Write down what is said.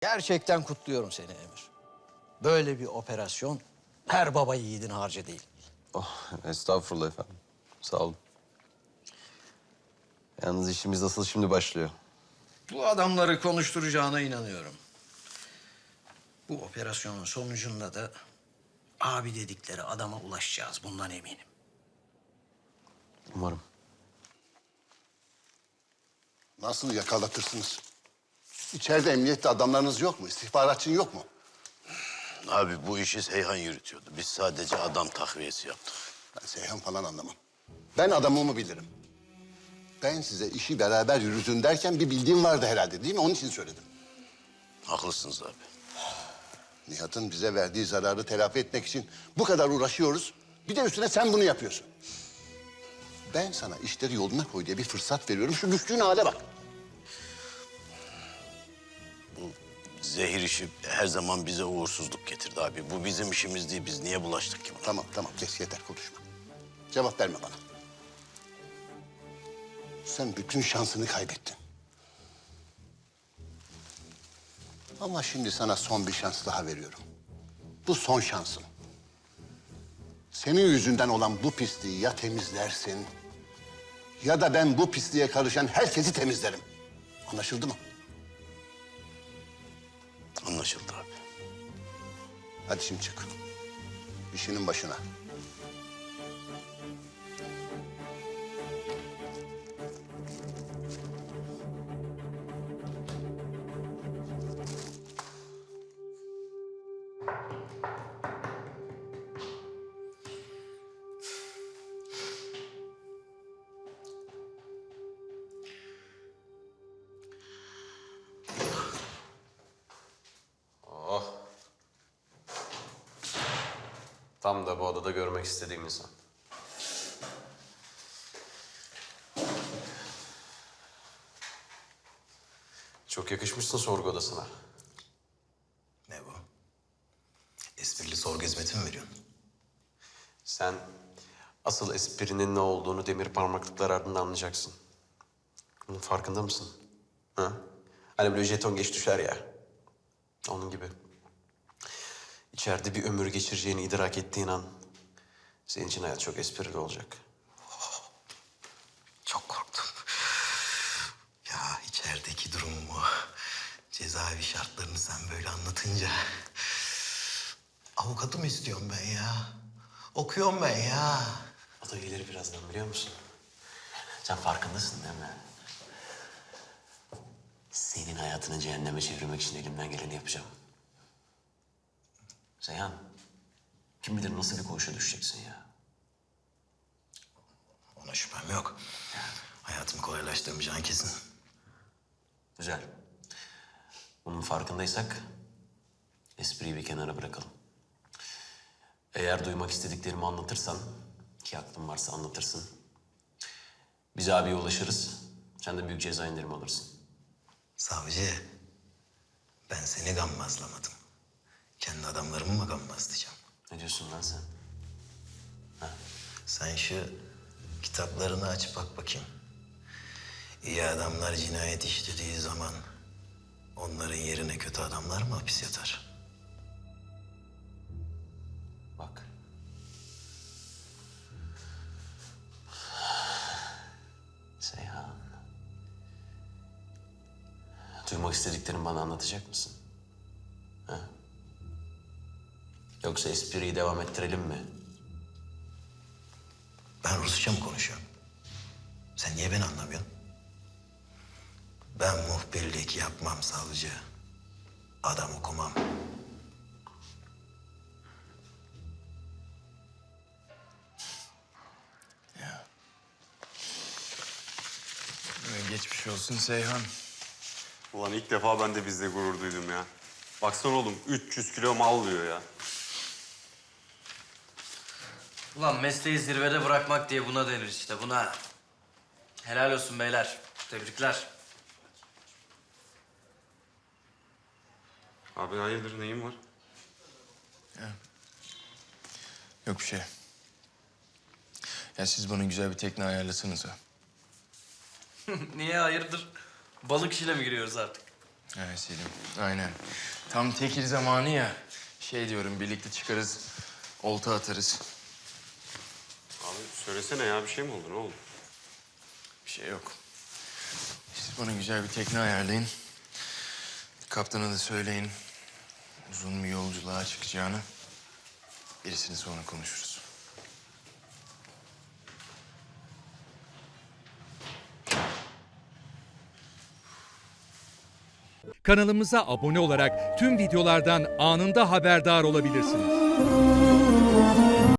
Gerçekten kutluyorum seni Emir. Böyle bir operasyon her baba yiğidin harcı değil. Oh, estağfurullah efendim. Sağ olun. Yalnız işimiz asıl şimdi başlıyor. Bu adamları konuşturacağına inanıyorum. Bu operasyonun sonucunda da abi dedikleri adama ulaşacağız. Bundan eminim. Umarım. Nasıl yakalatırsınız? İçeride emniyette adamlarınız yok mu? İstihbaratçın yok mu? Abi bu işi Seyhan yürütüyordu. Biz sadece adam takviyesi yaptık. Ben Seyhan falan anlamam. Ben adamımı bilirim. Ben size işi beraber yürütün derken bir bildiğim vardı herhalde değil mi? Onun için söyledim. Haklısınız abi. Nihat'ın bize verdiği zararı telafi etmek için bu kadar uğraşıyoruz. Bir de üstüne sen bunu yapıyorsun. Ben sana işleri yoluna koy diye bir fırsat veriyorum. Şu düştüğün hale bak. Zehir işi her zaman bize uğursuzluk getirdi abi. Bu bizim işimiz değil. Biz niye bulaştık ki buna? Tamam tamam kes yeter konuşma. Cevap verme bana. Sen bütün şansını kaybettin. Ama şimdi sana son bir şans daha veriyorum. Bu son şansın. Senin yüzünden olan bu pisliği ya temizlersin... ...ya da ben bu pisliğe karışan herkesi temizlerim. Anlaşıldı mı? Anlaşıldı abi. Hadi şimdi çık. İşinin başına. Tam da bu odada görmek istediğim insan. Çok yakışmışsın sorgu odasına. Ne bu? Esprili sorgu hizmeti mi veriyorsun? Sen asıl esprinin ne olduğunu demir parmaklıklar ardında anlayacaksın. Bunun farkında mısın? Ha? Hani böyle jeton geç düşer ya. Onun gibi. İçeride bir ömür geçireceğini idrak ettiğin an... ...senin için hayat çok esprili olacak. Çok korktum. Ya içerideki durumumu, cezaevi şartlarını sen böyle anlatınca... Avukatım istiyorum ben ya. Okuyorum ben ya. O da gelir birazdan biliyor musun? Sen farkındasın değil mi? Senin hayatını cehenneme çevirmek için elimden geleni yapacağım. Seyhan, kim bilir nasıl bir koğuşa düşeceksin ya. Ona şüphem yok. Hayatımı kolaylaştırmayacağın kesin. Güzel. Bunun farkındaysak espriyi bir kenara bırakalım. Eğer duymak istediklerimi anlatırsan, ki aklın varsa anlatırsın. Biz abiye ulaşırız. Sen de büyük ceza indirimi alırsın. Savcı, ben seni gammazlamadım. Kendi adamlarımı mı gammazlayacağım? Ne diyorsun lan sen? Sen şu kitaplarını aç bak bakayım. İyi adamlar cinayet işlediği zaman onların yerine kötü adamlar mı hapis yatar? Bak. Seyhan. Duymak istediklerini bana anlatacak mısın? Yoksa espriyi devam ettirelim mi? Ben Rusça mı konuşuyorum? Sen niye beni anlamıyorsun? Ben muhbirlik yapmam savcı. Adam okumam. Geçmiş olsun Seyhan. Ulan ilk defa ben de bizde gurur duydum ya. Baksana oğlum 300 kilo mal diyor ya. Ulan mesleği zirvede bırakmak diye buna denir işte buna. Helal olsun beyler. Tebrikler. Abi hayırdır neyin var? Yok bir şey. Ya siz bana güzel bir tekne ayarlasanız ha. Niye hayırdır? Balık işine mi giriyoruz artık? Evet Selim, aynen. Tam tekil zamanı ya. Şey diyorum, birlikte çıkarız, olta atarız. Söylesene ya bir şey mi oldu ne oldu? Bir şey yok. Siz bana güzel bir tekne ayarlayın. Kaptana da söyleyin. Uzun bir yolculuğa çıkacağını. Birisini sonra konuşuruz. Kanalımıza abone olarak tüm videolardan anında haberdar olabilirsiniz.